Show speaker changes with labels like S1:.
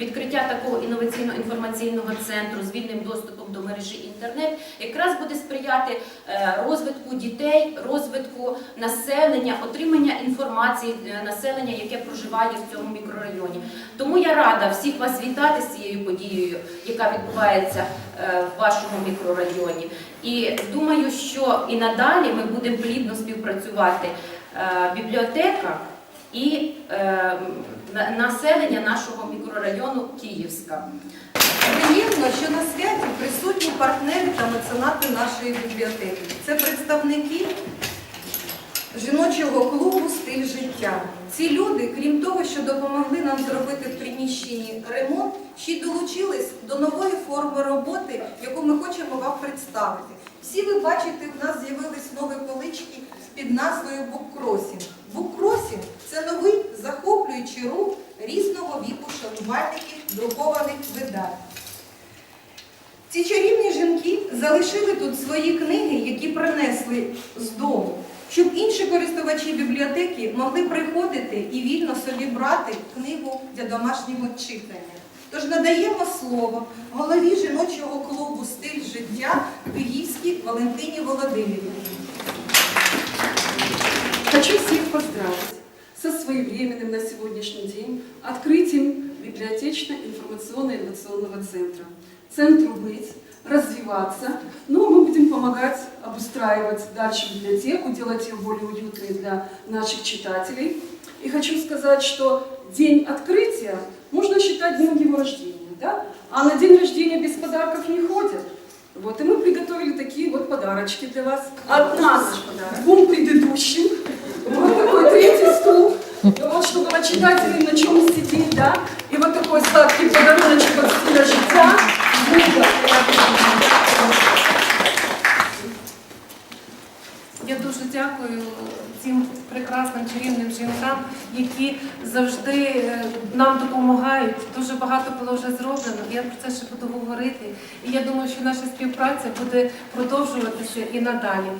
S1: відкриття такого інноваційно-інформаційного центру з вільним доступом до мережі інтернет якраз буде сприяти е, розвитку дітей, розвитку населення, отримання інформації е, населення, яке проживає в цьому мікрорайоні. Тому я рада всіх вас вітати з цією подією, яка відбувається е, в вашому мікрорайоні. І думаю, що і надалі ми будемо плідно співпрацювати бібліотека і е, населення нашого мікрорайону Київська.
S2: Приємно, що на святі присутні партнери та меценати нашої бібліотеки. Це представники жіночого клубу Стиль життя. Ці люди, крім того, що допомогли нам зробити в приміщенні ремонт, ще й долучились до нової форми роботи, яку ми хочемо вам представити. Всі ви бачите, в нас з'явились нові полички під назвою Буккросінг. Буккросінг – це віку шанувальників друкованих видань. Ці чарівні жінки залишили тут свої книги, які принесли з дому, щоб інші користувачі бібліотеки могли приходити і вільно собі брати книгу для домашнього читання. Тож надаємо слово голові жіночого клубу Стиль життя Київській Валентині Володимирівні.
S3: Хочу всех поздравить со своевременным на сегодняшний день открытием библиотечно-информационно-инновационного центра. Центру быть, развиваться, но мы будем помогать обустраивать дальше библиотеку, делать ее более уютной для наших читателей. И хочу сказать, что день открытия можно считать днем его рождения, да? а на день рождения без подарков не ходят. Вот, и мы приготовили такие вот подарочки для вас. От нас двум предыдущим. Вот такой третий стул. Вот, чтобы на читателей на чем сидеть, да? И вот такой сладкий подаруночек от стиля життя.
S4: Я дуже дякую цим прекрасним чарівним жінкам, які завжди е, нам допомагають. Дуже багато було вже зроблено. Я про це ще буду говорити. І я думаю, що наша співпраця буде продовжуватися і надалі.